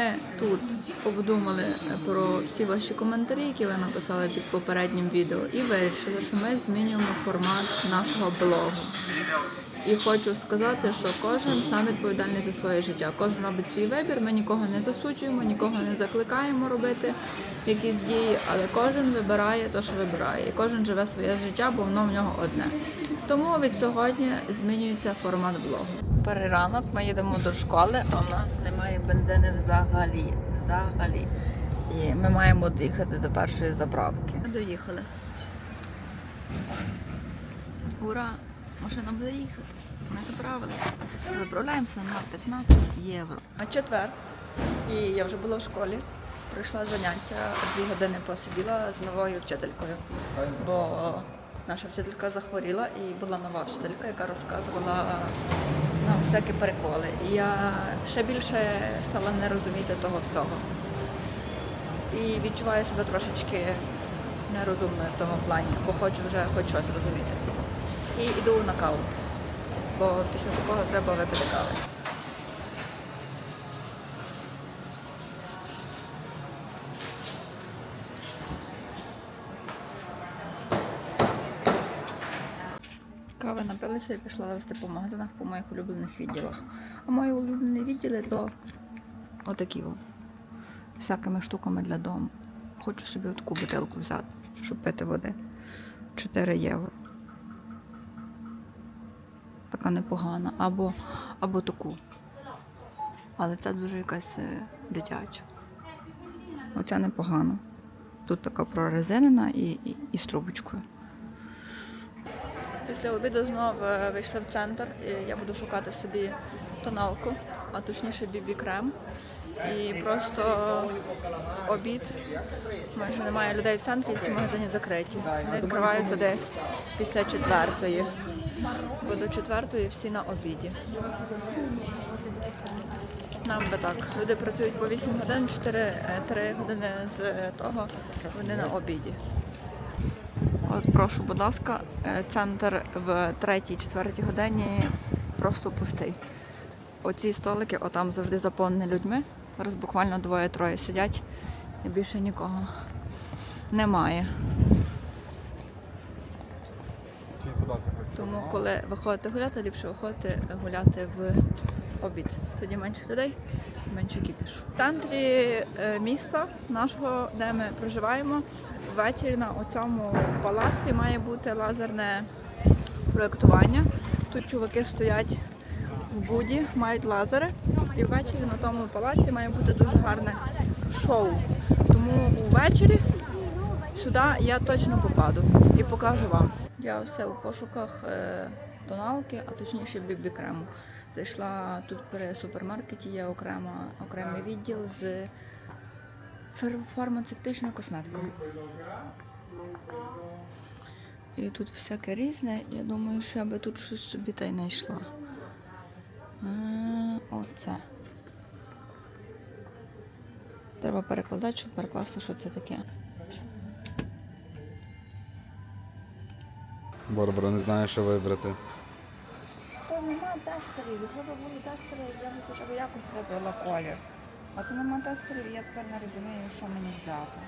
ми тут обдумали про всі ваші коментарі, які ви написали під попереднім відео, і вирішили, що ми змінюємо формат нашого блогу. І хочу сказати, що кожен сам відповідальний за своє життя. Кожен робить свій вибір. Ми нікого не засуджуємо, нікого не закликаємо робити якісь дії, але кожен вибирає те, що вибирає. І кожен живе своє життя, бо воно в нього одне. Тому від сьогодні змінюється формат блогу. Переранок ми їдемо до школи, а в нас немає бензину взагалі. Взагалі. І ми маємо доїхати до першої заправки. Ми доїхали. Ура! Машина буде їхати. Ми заправили. Заправляємося на 15 євро. А четвер. І я вже була в школі. Пройшла заняття, дві години посиділа з новою вчителькою. Бо наша вчителька захворіла і була нова вчителька, яка розказувала нам всякі переколи. І я ще більше стала не розуміти того всього. І відчуваю себе трошечки нерозумною в тому плані, бо хочу вже хоч щось розуміти. І йду на каву, бо після такого треба випити кави. Кави напилися і пішла лазити по магазинах по моїх улюблених відділах. А мої улюблені відділи то отакі. о. Всякими штуками для дому. Хочу собі таку бутилку взяти, щоб пити води. 4 євро. Така непогана. Або, або таку. Але це дуже якась е, дитяча. Оця непогана. Тут така прорезинена і, і, і з трубочкою. Після обіду знову е, вийшли в центр. І я буду шукати собі тоналку, а точніше бібі-крем. І просто обід. Майже немає людей в центрі, всі магазини закриті. Вони відкриваються десь після четвертої. Бо до четвертої всі на обіді. Нам би так. Люди працюють по 8 годин, 4, 3 години з того вони на обіді. От прошу, будь ласка, е, центр в 3-4 годині просто пустий. Оці столики, отам завжди заповнені людьми. Зараз буквально двоє-троє сидять і більше нікого немає. Тому коли виходите гуляти, ліпше виходити гуляти в обід. Тоді менше людей, менше кіпішу. В центрі е, міста нашого, де ми проживаємо, ввечері на цьому палаці має бути лазерне проєктування. Тут чуваки стоять в буді, мають лазери. І ввечері на тому палаці має бути дуже гарне шоу. Тому ввечері сюди я точно попаду і покажу вам. Я все у пошуках е, тоналки, а точніше бібі крему. Зайшла тут при супермаркеті, є окрема, окремий відділ з фар- фармацевтичною косметикою. І тут всяке різне. Я думаю, що я би тут щось собі та й знайшла. Оце. Треба перекладати, щоб перекласти, що це таке. Барбара не знає, що вибрати. Та нема тестерів. Якщо б були тестери, я б хоча б якось вибрала колір. А то нема тестерів, і я тепер не розумію, що мені взяти.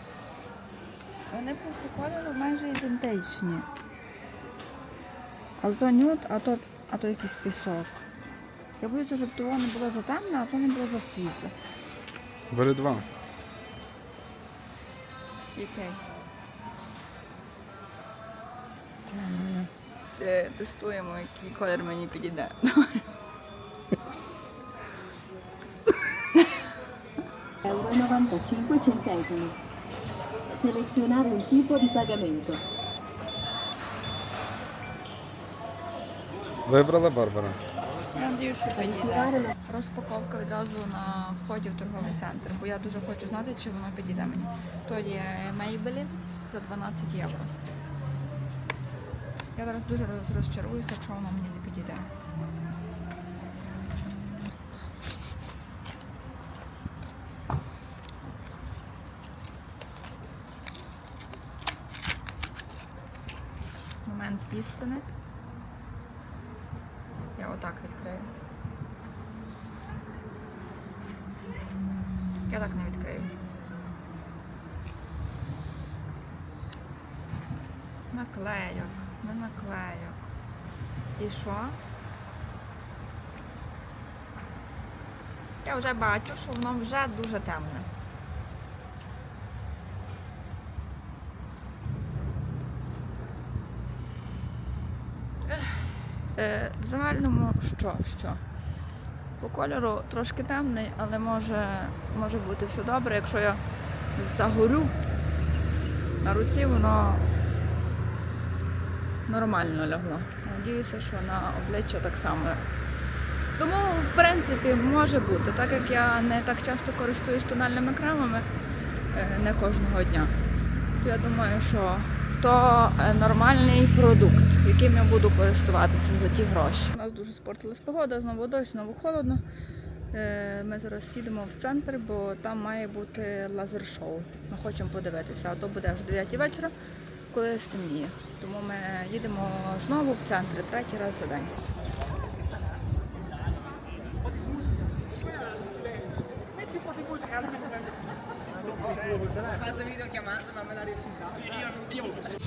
Вони по по кольору майже ідентичні. Але то нюд, а то, а то якийсь пісок. Я боюся, щоб того не було затемне, а то не було засвітле. Бери два. Який? Тестуємо, який колір мені підійде. euro e 95 centesimi. Selezionare un tipo di pagamento. Вибрала Барбара. Надію, що підійде. Розпаковка відразу на вході в торговий центр, бо я дуже хочу знати, чи воно підійде мені. То є Maybelline за 12 євро. Я зараз дуже розчаруюся, якщо воно мені не підійде. Момент істини. Я отак відкрию. Я так не відкрию. Наклейок, не наклейок. І що? Я вже бачу, що воно вже дуже темне. Е, в загальному що? що? По кольору трошки темний, але може, може бути все добре. Якщо я загорю на руці, воно нормально лягло. Надіюся, що на обличчя так само. Тому, в принципі, може бути, так як я не так часто користуюсь тональними кремами, е, не кожного дня, то я думаю, що то е, нормальний продукт, яким я буду користуватися за ті гроші. У нас дуже спортилась погода, знову дощ, знову холодно. Е, Ми зараз їдемо в центр, бо там має бути лазер-шоу. Ми хочемо подивитися, а то буде вже 9 вечора, коли стемніє. Тому ми їдемо знову в центр третій раз за день. fatto videochiamata ma me la rifiutate.